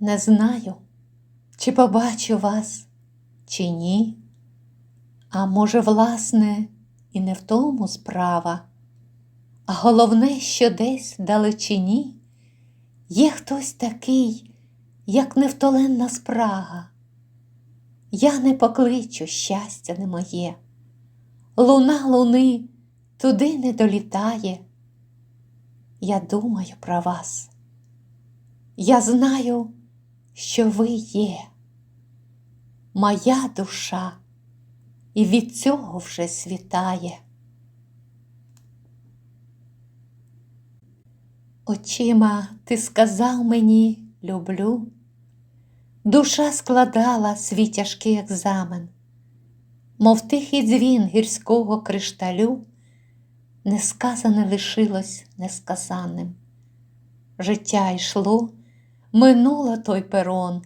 Не знаю, чи побачу вас, чи ні. А може, власне, і не в тому справа, а головне, що десь далечині є хтось такий, як невтоленна спрага. Я не покличу щастя не моє, луна луни туди не долітає. Я думаю про вас. Я знаю, що ви є, моя душа, і від цього вже світає. Очима ти сказав мені люблю, душа складала свій тяжкий екзамен, мов тихий дзвін гірського кришталю, несказане лишилось несказаним. Життя йшло, минуло той перон,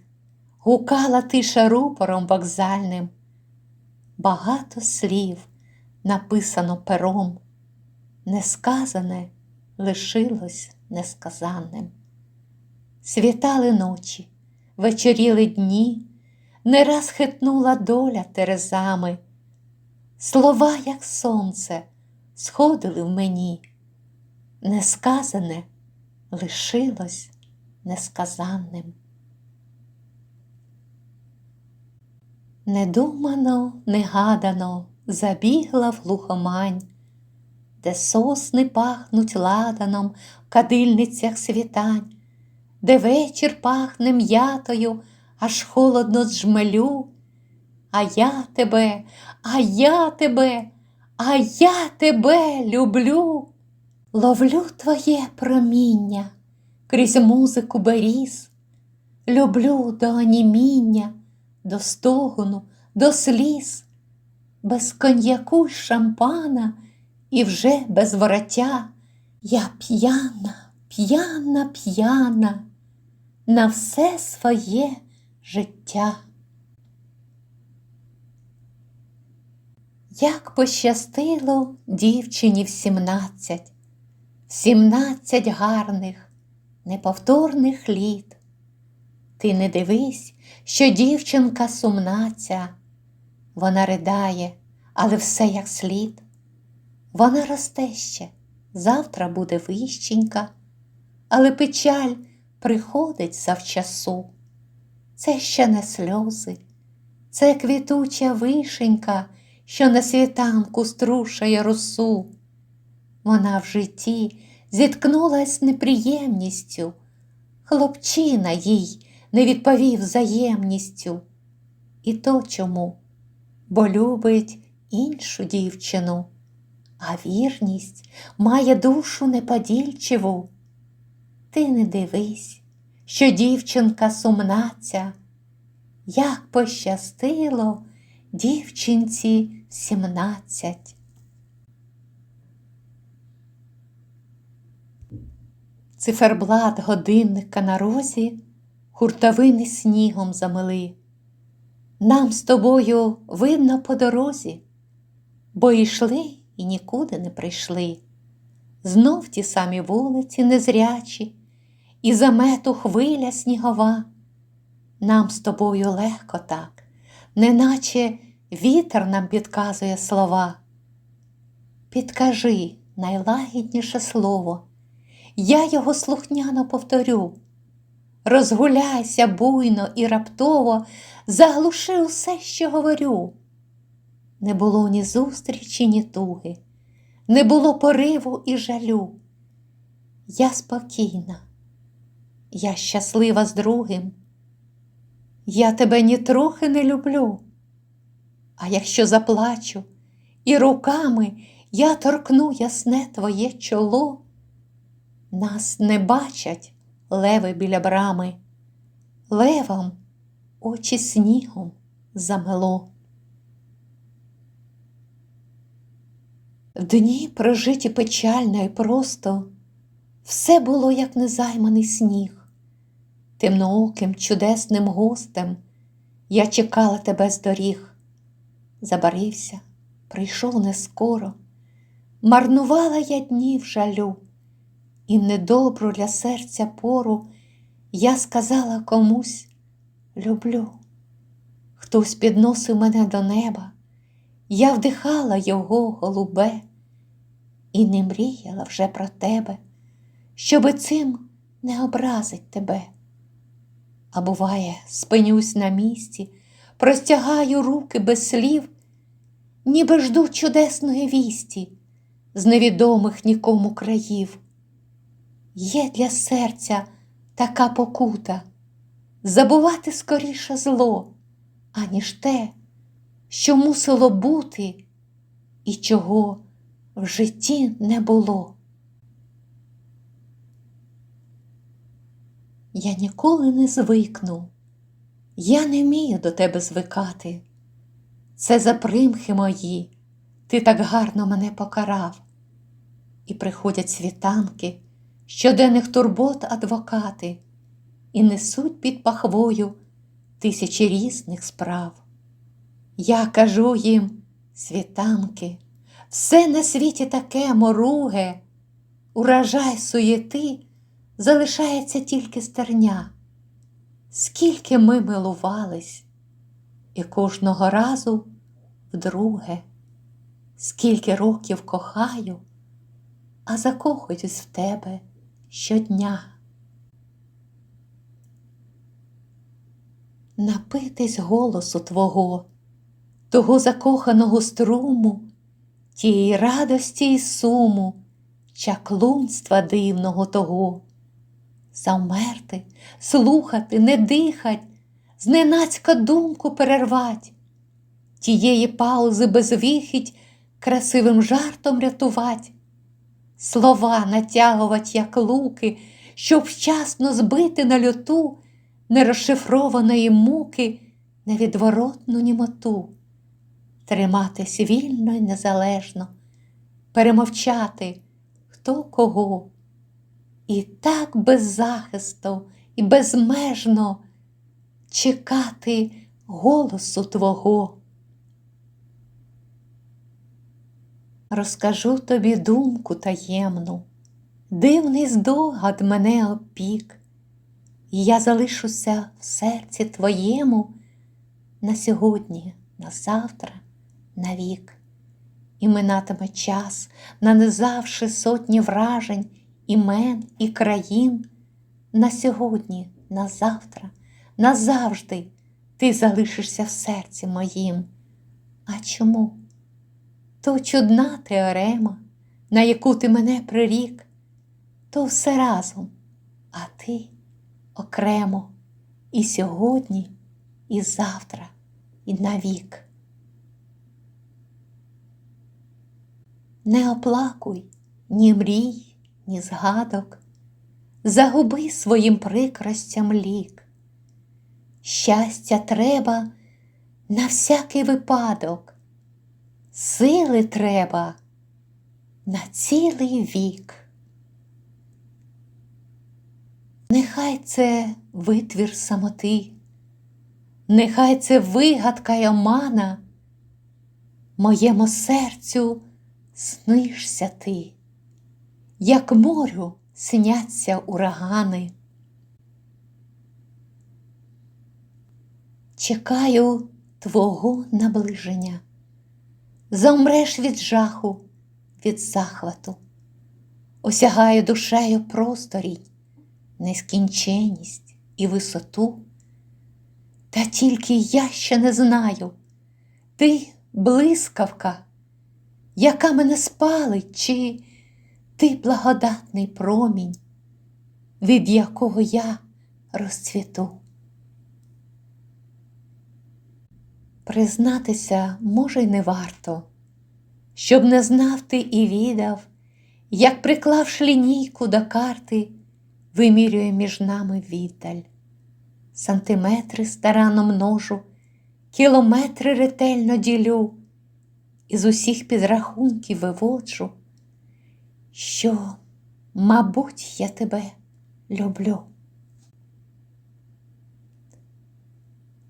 гукала тиша рупором вокзальним. Багато слів написано пером, несказане лишилось несказанним. Світали ночі, вечоріли дні, не раз хитнула доля терезами. Слова, як сонце, сходили в мені, несказане лишилось несказанним. Недумано, негадано забігла в глухомань, де сосни пахнуть ладаном в кадильницях світань, де вечір пахне м'ятою, аж холодно з жмелю. А я тебе, а я тебе, а я тебе люблю. Ловлю твоє проміння крізь музику беріз, люблю до оніміння, до стогону, до сліз, без коньяку й шампана і вже без вороття. Я п'яна, п'яна, п'яна на все своє життя. Як пощастило дівчині в сімнадцять, сімнадцять гарних, неповторних літ. Ти не дивись, що дівчинка сумнаця, вона ридає, але все як слід. Вона росте ще, завтра буде вищенька, але печаль приходить завчасу. Це ще не сльози, це квітуча вишенька, що на світанку струшує росу. Вона в житті зіткнулась неприємністю, хлопчина їй не відповів взаємністю. І то чому? Бо любить іншу дівчину, а вірність має душу неподільчиву. Ти не дивись, що дівчинка сумнаця, як пощастило дівчинці сімнадцять. Циферблат годинника на розі хуртовини снігом замили. Нам з тобою видно по дорозі, бо йшли і нікуди не прийшли. Знов ті самі вулиці незрячі, і замету хвиля снігова. Нам з тобою легко так, неначе вітер нам підказує слова. Підкажи найлагідніше слово, я його слухняно повторю. Розгуляйся буйно і раптово, заглуши усе, що говорю. Не було ні зустрічі, ні туги, не було пориву і жалю. Я спокійна, я щаслива з другим. Я тебе нітрохи не люблю. А якщо заплачу і руками я торкну ясне твоє чоло, нас не бачать леви біля брами, левам очі снігом замело. Дні прожиті печально і просто, все було, як незайманий сніг, темнооким, чудесним гостем я чекала тебе з доріг, забарився, прийшов не скоро, марнувала я дні в жалю, і недобру для серця пору я сказала комусь люблю. Хтось підносив мене до неба, я вдихала його голубе і не мріяла вже про тебе, щоби цим не образить тебе. А буває, спинюсь на місці, простягаю руки без слів, ніби жду чудесної вісті з невідомих нікому країв. Є для серця така покута забувати скоріше зло, аніж те, що мусило бути і чого в житті не було. Я ніколи не звикну, я не вмію до тебе звикати. Це за примхи мої, ти так гарно мене покарав. І приходять світанки, щоденних турбот адвокати, і несуть під пахвою тисячі різних справ. Я кажу їм, світанки, все на світі таке моруге, уражай суєти, залишається тільки стерня. Скільки ми милувались, і кожного разу вдруге, скільки років кохаю, а закохуюсь в тебе щодня. Напитись голосу твого, того закоханого струму, тієї радості й суму, чаклунства дивного того, завмерти, слухати, не дихать, зненацька думку перервать, тієї паузи безвіхідь красивим жартом рятувать, слова натягувать, як луки, щоб вчасно збити на люту нерозшифрованої муки невідворотну німоту, триматись вільно й незалежно, перемовчати хто кого. І так без захисту і безмежно чекати голосу Твого. Розкажу тобі думку таємну, дивний здогад мене опік, і я залишуся в серці Твоєму на сьогодні, на завтра, навік. І минатиме час, нанизавши сотні вражень, імен і країн. На сьогодні, на завтра, назавжди ти залишишся в серці моїм. А чому? То чудна теорема, на яку ти мене прирік, то все разом, а ти окремо. І сьогодні, і завтра, і навік. Не оплакуй ні мрій, ні згадок, загуби своїм прикростям лік. Щастя треба на всякий випадок, сили треба на цілий вік. Нехай це витвір самоти, нехай це вигадка й омана, моєму серцю снишся ти, як морю сняться урагани. Чекаю твого наближення, замреш від жаху, від захвату, осягаю душею просторій, нескінченість і висоту. Та тільки я ще не знаю, ти блискавка яка мене спалить, чи ти благодатний промінь, від якого я розцвіту. Признатися, може, й не варто, щоб не знав ти і відав, як, приклавши лінійку до карти, вимірює між нами віддаль. Сантиметри старанно множу, кілометри ретельно ділю із усіх підрахунків виводжу, що, мабуть, я тебе люблю.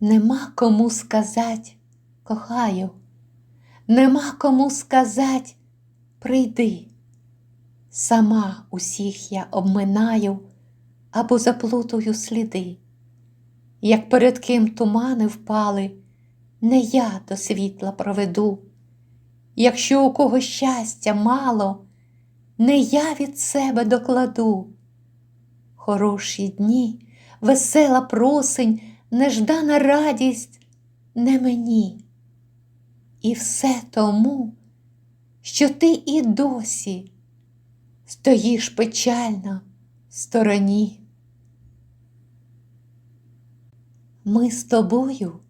Нема кому сказать кохаю, нема кому сказать прийди. Сама усіх я обминаю, або заплутую сліди, як перед ким тумани впали, не я до світла проведу. Якщо у кого щастя мало, не я від себе докладу. Хороші дні, весела просень, неждана радість не мені. І все тому, що ти і досі стоїш печально в стороні. Ми з тобою,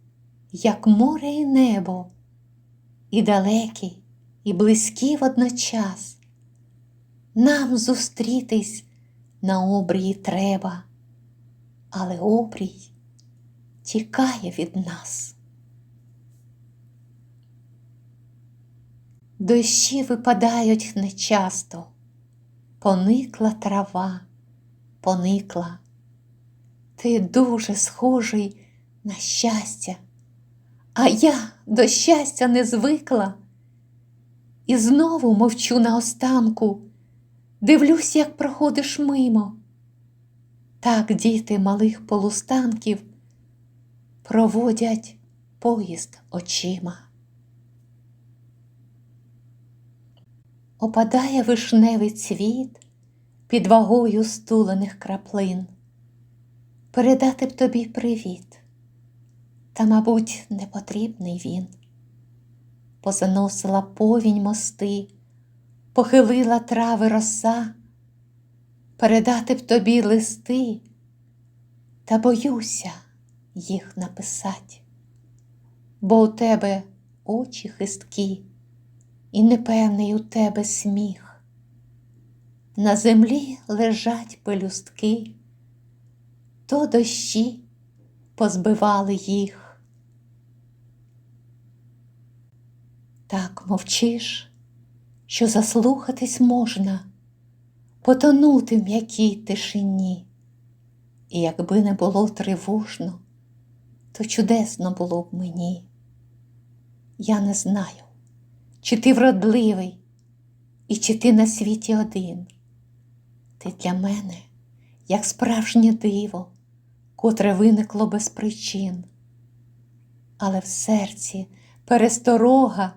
як море і небо, і далекі, і близькі водночас. Нам зустрітись на обрії треба, але обрій тікає від нас. Дощі випадають нечасто, поникла трава, поникла. Ти дуже схожий на щастя, а я до щастя не звикла. І знову мовчу наостанку, дивлюсь, як проходиш мимо. Так діти малих полустанків проводять поїзд очима. Опадає вишневий цвіт під вагою стулених краплин. Передати б тобі привіт, та, мабуть, не потрібний він. Позаносила повінь мости, похилила трави роса, передати б тобі листи, та боюся їх написать, бо у тебе очі хисткі і непевний у тебе сміх. На землі лежать пелюстки, то дощі позбивали їх. Так мовчиш, що заслухатись можна, потонути в м'якій тишині, і якби не було тривожно, то чудесно було б мені. Я не знаю чи ти вродливий, і чи ти на світі один. Ти для мене, як справжнє диво, котре виникло без причин, але в серці пересторога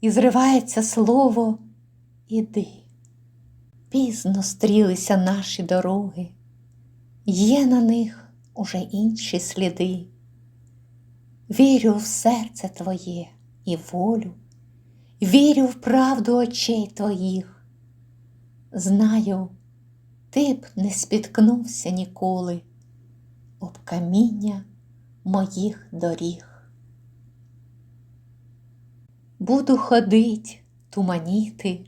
і зривається слово іди. Пізно стрілися наші дороги, є на них уже інші сліди. Вірю в серце твоє і волю вірю в правду очей твоїх. Знаю, ти б не спіткнувся ніколи об каміння моїх доріг. Буду ходить, туманіти,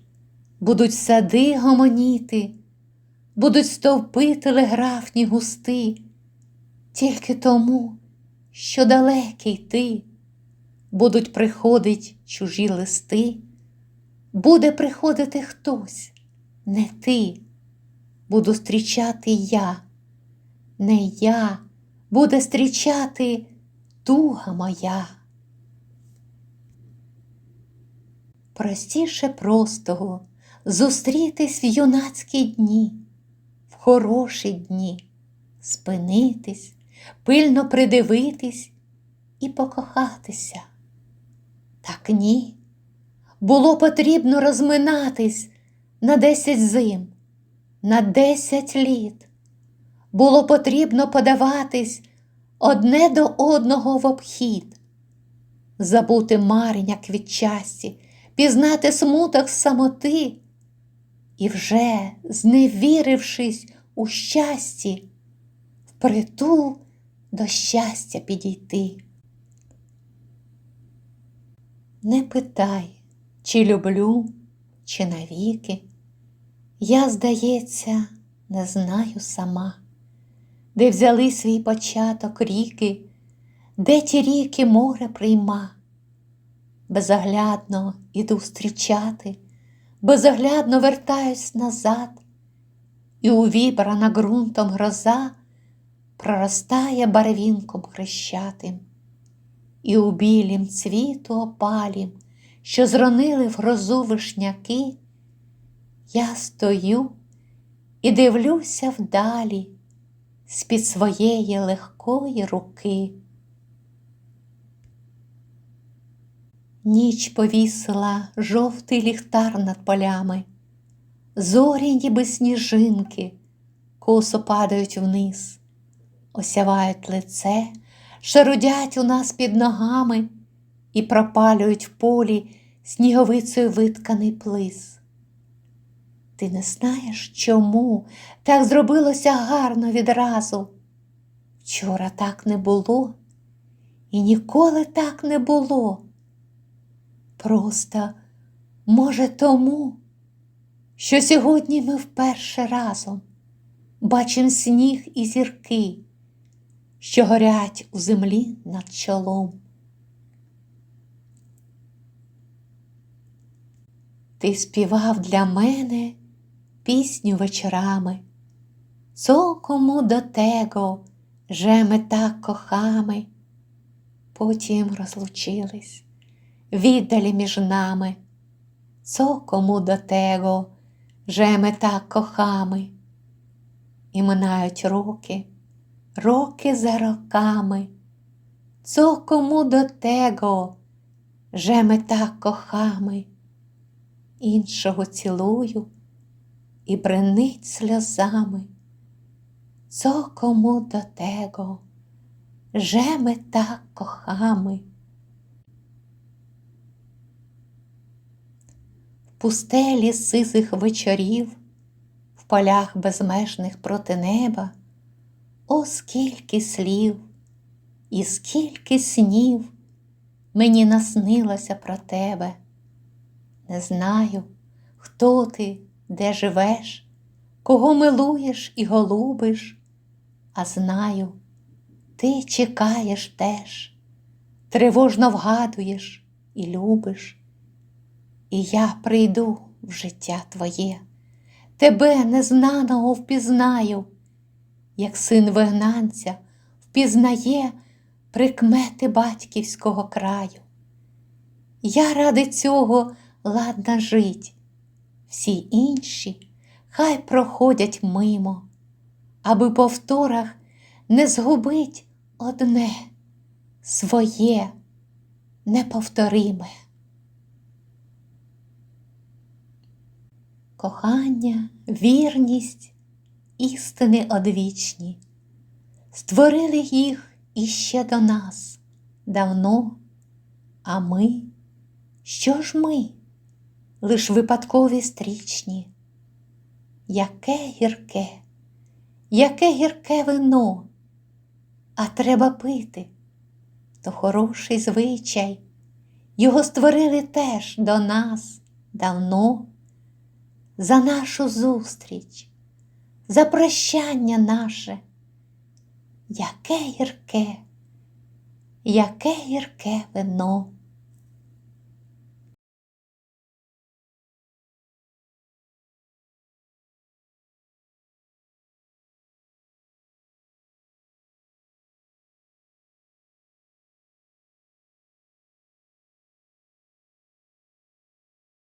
будуть сади гомоніти, будуть стовпи телеграфні густи, тільки тому, що далекий ти будуть приходить чужі листи, буде приходити хтось, не ти, буду зустрічати я, не я. Буде зустрічати туга моя. Простіше простого зустрітись в юнацькі дні, в хороші дні, спинитись, пильно придивитись і покохатися. Так ні. Було потрібно розминатись на десять зим, на десять літ. Було потрібно подаватись одне до одного в обхід, забути марняк від часті, пізнати смуток самоти і вже, зневірившись у щасті, впритул до щастя підійти. Не питай, чи люблю, чи навіки. Я, здається, не знаю сама, де взяли свій початок ріки, де ті ріки море прийма. Безоглядно іду зустрічати, безоглядно вертаюсь назад, і увібрана ґрунтом гроза проростає барвінком хрещатим і у білім цвіту опалім, що зронили в грозу вишняки, я стою і дивлюся вдалі з-під своєї легкої руки. Ніч повісила жовтий ліхтар над полями, зорі, ніби сніжинки, косо падають вниз, осявають лице, шарудять у нас під ногами і пропалюють в полі сніговицею витканий плис. Ти не знаєш, чому так зробилося гарно відразу. Вчора так не було і ніколи так не було. Просто, може, тому, що сьогодні ми вперше разом бачимо сніг і зірки, що горять у землі над чолом. Ти співав для мене пісню вечорами, цокому до tego, же ми так кохами, потім розлучились, віддалі між нами, цокому до tego, же ми так кохами, і минають роки, роки за роками, цокому до tego, же ми так кохами, іншого цілую і бренить сльозами. Цо кому до tego, же ми так кохами. В пустелі сизих вечорів, в полях безмежних проти неба, о, скільки слів і скільки снів мені наснилося про тебе. Не знаю, хто ти, де живеш, кого милуєш і голубиш, а знаю, ти чекаєш теж, тривожно вгадуєш і любиш. І я прийду в життя твоє, тебе незнаного впізнаю, як син вигнанця впізнає прикмети батьківського краю. Я ради цього ладна жить, всі інші хай проходять мимо, аби по вторах не згубить одне своє неповториме. Кохання, вірність, істини одвічні, створили їх іще до нас давно, а ми, що ж ми? лиш випадкові стрічні. Яке гірке, яке гірке вино, а треба пити, то хороший звичай, його створили теж до нас давно, за нашу зустріч, за прощання наше. Яке гірке, яке гірке вино.